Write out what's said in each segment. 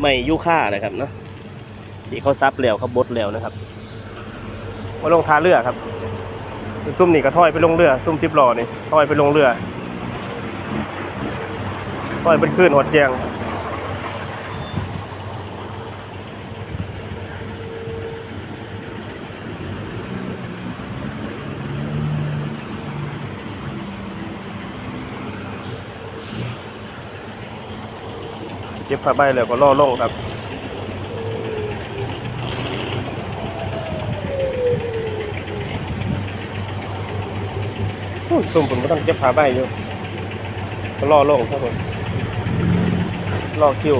ไม่ยุค่านะครับเนาะที่เขาซับแล้วเขาบดแล้วนะครับมาลงทาเรือครับ ซุ่มนี่ก็ถอยไปลงเรือ ซุ่มซิบล้อนี่ถอยไปลงเรือถอยเป็นคลื่นหดแจง ก็บผ้าใบแล้วก็ล่อลงครับอุ้ซุ่มผมก็ต้องเก็บผ้าใบอยู่ก็ล่อลงครับผมล่อคิว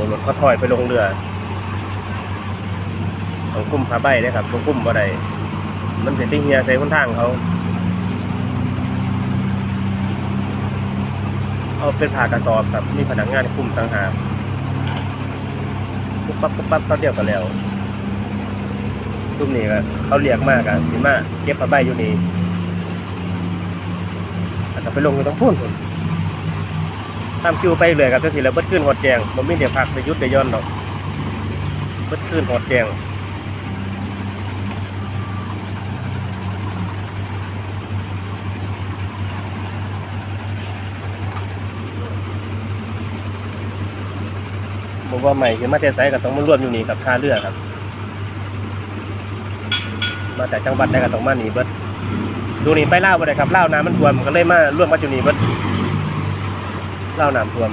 วรถก็ถอยไปลงเรือของกุ้มผาใบเลยครับของกุ้มบ่ได้มันเสียติ้งเฮียใส่คนทางเขา เอาเป็นผ่ากระสอบครับมีพนักงานคุ้มต่างหากปุ๊บปั๊บปุ๊บปั๊บเขาเดียวกันแล้วซุ่มนี่ก็เขาเรียกมากอะสิมาเก็บผ้าใบอยู่นี่แล้วก็ไปลงอยู่ตรงพุ่น พุ่นตามคิวไปเลยครับจะสิแล้วเบิดขึ้นหอดแจงมันไม่เดี๋ยวพักไปยุดไปย้อนหรอกเบิดขึ้นหอดแจงบอกว่าใหม่คือมาเทไซก็ต้องมารวมอยู่นี่กับท่าเรือครับ มาจากจังหวัดได้ก็ต้องมาหนีเบิดดูนี่ไปเล่าวบ่ได้ครับเล่าน้ำมันท่วมก็เลยมาร่วมมาอยู่นี่เบิด เล่าน้ำท่วม